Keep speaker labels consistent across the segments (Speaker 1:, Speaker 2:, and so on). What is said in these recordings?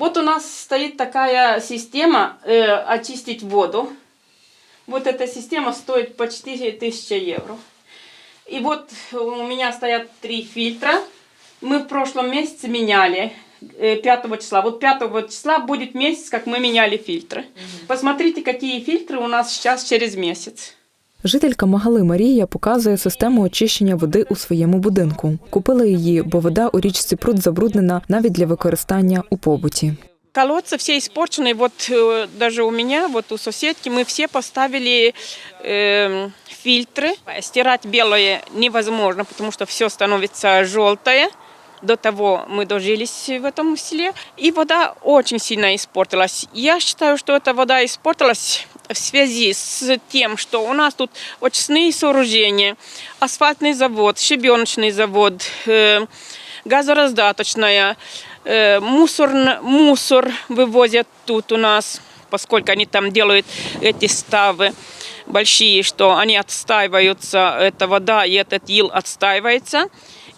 Speaker 1: Вот у нас стоит такая система э, очистить воду. Вот эта система стоит почти 1000 евро. И вот у меня стоят три фильтра. Мы в прошлом месяце меняли э, 5 числа. Вот 5 числа будет месяц, как мы меняли фильтры. Посмотрите, какие фильтры у нас сейчас через месяц.
Speaker 2: Жителька Магали Марія показує систему очищення води у своєму будинку. Купила її, бо вода у річці пруд забруднена навіть для використання у побуті.
Speaker 1: Колодцы все испорчены. Вот э, даже у меня, вот у соседки, мы все поставили эм, фильтры. Стирать белое невозможно, потому что все становится желтое. До того мы дожились в этом селе. И вода очень сильно испортилась. Я считаю, что эта вода испортилась в связи с тем, что у нас тут очистные сооружения, асфальтный завод, щебеночный завод, э, газораздаточная, э, мусор, мусор вывозят тут у нас, поскольку они там делают эти ставы большие, что они отстаиваются, эта вода и этот ил отстаивается.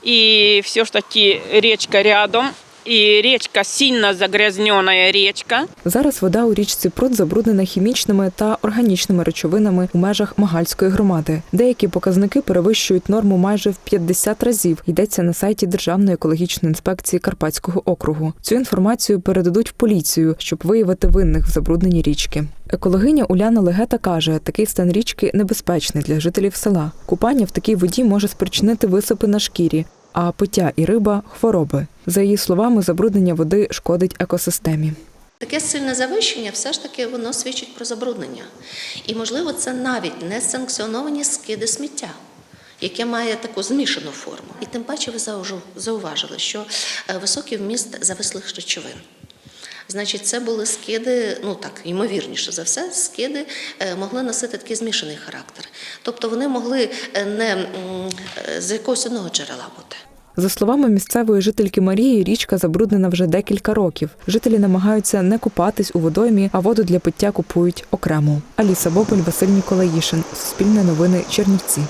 Speaker 1: И все ж таки речка рядом, и речка сильно загрязненная речка.
Speaker 2: Зараз вода у річці пруд забруднена хімічними та органічними речовинами у межах Магальської громади. Деякі показники перевищують норму майже в 50 разів. Йдеться на сайті Державної екологічної інспекції Карпатського округу. Цю інформацію передадуть в поліцію, щоб виявити винних в забрудненні річки. Екологиня Уляна Легета каже, такий стан річки небезпечний для жителів села. Купання в такій воді може спричинити висипи на шкірі, а пиття і риба хвороби. За її словами, забруднення води шкодить екосистемі.
Speaker 3: Таке сильне завищення все ж таки воно свідчить про забруднення. І, можливо, це навіть не санкціоновані скиди сміття, яке має таку змішану форму. І тим паче ви зауважили, що е, високий вміст завислих речовин. Значить, це були скиди, ну так, ймовірніше за все, скиди е, могли носити такий змішаний характер. Тобто вони могли е, не е, з якогось одного джерела бути.
Speaker 2: За словами місцевої жительки Марії, річка забруднена вже декілька років. Жителі намагаються не купатись у водоймі, а воду для пиття купують окремо. Аліса Бополь, Василь Ніколаїшин. Суспільне новини Чернівці.